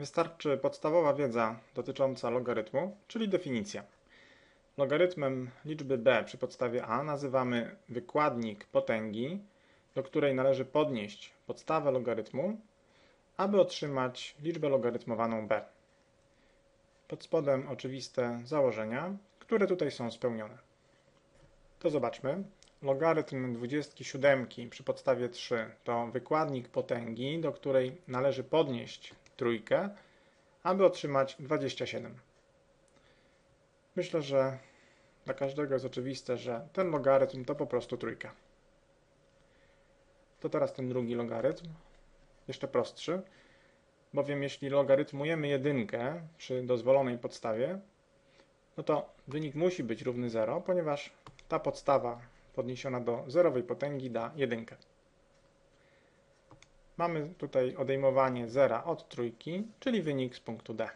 Wystarczy podstawowa wiedza dotycząca logarytmu, czyli definicja. Logarytmem liczby b przy podstawie a nazywamy wykładnik potęgi, do której należy podnieść podstawę logarytmu, aby otrzymać liczbę logarytmowaną b. Pod spodem oczywiste założenia, które tutaj są spełnione. To zobaczmy. Logarytm 27 przy podstawie 3 to wykładnik potęgi, do której należy podnieść trójkę, aby otrzymać 27. Myślę, że dla każdego jest oczywiste, że ten logarytm to po prostu trójka. To teraz ten drugi logarytm, jeszcze prostszy, bowiem jeśli logarytmujemy jedynkę przy dozwolonej podstawie, no to wynik musi być równy 0, ponieważ ta podstawa podniesiona do zerowej potęgi da jedynkę. Mamy tutaj odejmowanie zera od trójki, czyli wynik z punktu D.